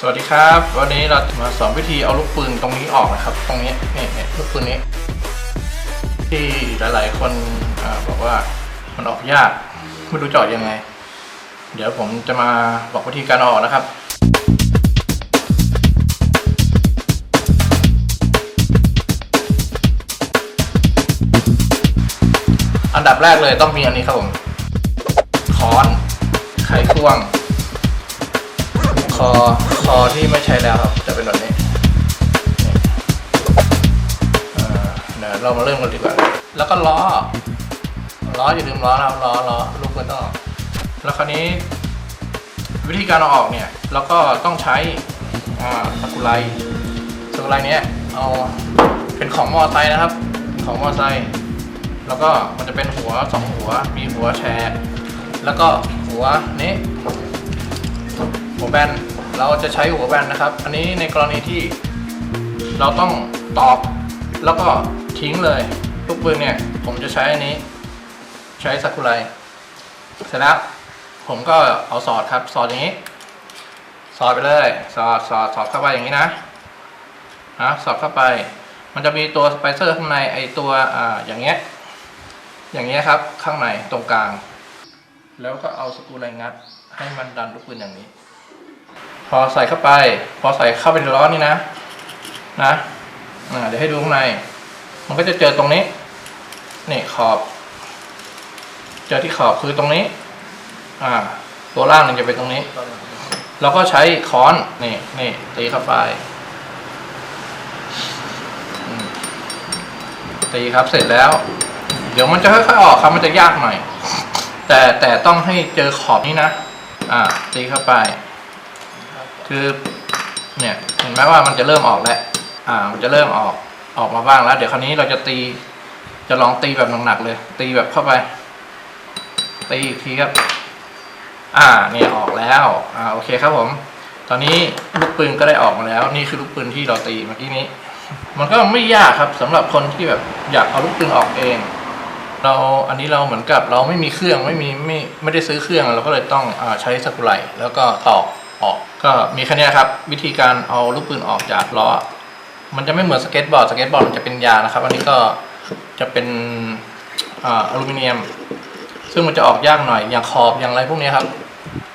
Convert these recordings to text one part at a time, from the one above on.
สวัสดีครับ วันนี้เราจะมาสอนวิธีเอาลูกปืนตรงนี้ออกนะครับ ตรงนี้นี่นี่ลูกปืนนี้ ที่หลาย ๆ คนอบอกว่ามันออกยากไม่รู้จะออกยังไง เดี๋ยวผมจะมาบอกวิธีการออกนะครับอันดับแรกเลยต้องมีอันนี้ครับผมค้อน ไขควง คอคอที่ไม่ใช้แล้วครับ จะเป็นแบบนี้เดี๋ยวเรามาเริ่มกันดีกว่า แล้วก็ล้อ ล้ออย่าลืมล้อนะครับล้อล้อลูกปืนต้องออกแล้วคราวนี้ วิธีการเอาออกเนี่ยเราก็ต้องใช้สกุไลสกุไลเนี้ยเอาเป็นของมอไซค์นะครับ ของมอไซค์แล้วก็มันจะเป็นหัวสองหัว มีหัวแชร์ แล้วก็หัวนี้ หัวแบนเราจะใช้หัวแบนนะครับ อันนี้ในกรณีที่เราต้องตอกแล้วก็ทิ้งเลยลูกปืนเนี่ย ผมจะใช้อันนี้ ใช้ซากุไรเสร็จแล้วผมก็เอาสอดครับ สอดอย่างนี้ สอดไปเลย สอดสอดสอดเข้าไปอย่างนี้นะนะสอดเข้าไป มันจะมีตัวสไปเซอร์ข้างในไอตัวอ่าอย่างเงี้ยอย่างเงี้ยครับข้างในตรงกลาง แล้วก็เอาสกูไรงัดให้มันดันลูกปืนอย่างนี้ พอใส่เข้าไป พอใส่เข้าไปในล้อนี่นะ นะเดี๋ยวให้ดูข้างใน มันก็จะเจอตรงนี้ นี่ขอบ เจอที่ขอบคือตรงนี้ อ่า ตัวล่างมันจะเป็นตรงนี้ เราก็ใช้ค้อน นี่ นี่ตีเข้าไป ตีครับเสร็จแล้ว เดี๋ยวมันจะค่อยๆออกครับ มันจะยากหน่อย แต่แต่ต้องให้เจอขอบนี้นะ อ่า ตีเข้าไป คือเนี่ยเห็นไหมว่ามันจะเริ่มออกแล้วอ่า มันจะเริ่มออกออกมาบ้างแล้ว เดี๋ยวคราวนี้เราจะตี จะลองตีแบบหนักๆเลย ตีแบบเข้าไป ตีอีกทีครับ อ่า เนี่ยออกแล้ว อ่าโอเคครับผม ตอนนี้ลูกปืนก็ได้ออกมาแล้ว นี่คือลูกปืนที่เราตีเมื่อกี้นี้ มันก็ไม่ยากครับสำหรับคนที่แบบอยากเอาลูกปืนออกเอง เราอันนี้เราเหมือนกับเราไม่มีเครื่องไม่มีไม่ไม่ได้ซื้อเครื่องเราก็เลยต้องอใช้สกรูไลแล้วก็ตอก ออกก็มีแค่นี้ครับวิธีการเอาลูกปืนออกจากล้อ มันจะไม่เหมือนสเก็ตบอร์ดสเก็ตบอร์ดมันจะเป็นยานะครับ อันนี้ก็จะเป็นอลูมิเนียม ซึ่งมันจะออกยากหน่อย อย่างขอบอย่างไรพวกนี้ครับ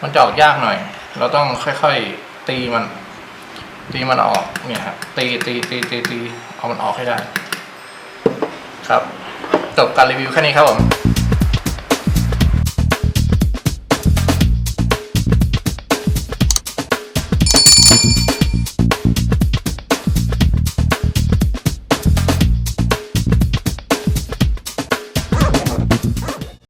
มันจะออกยากหน่อย เราต้องค่อยๆตีมัน ตีมันออกเนี่ยครับตีตีตีตีตีเอามันออกให้ได้ ครับจบการรีวิวแค่นี้ครับผม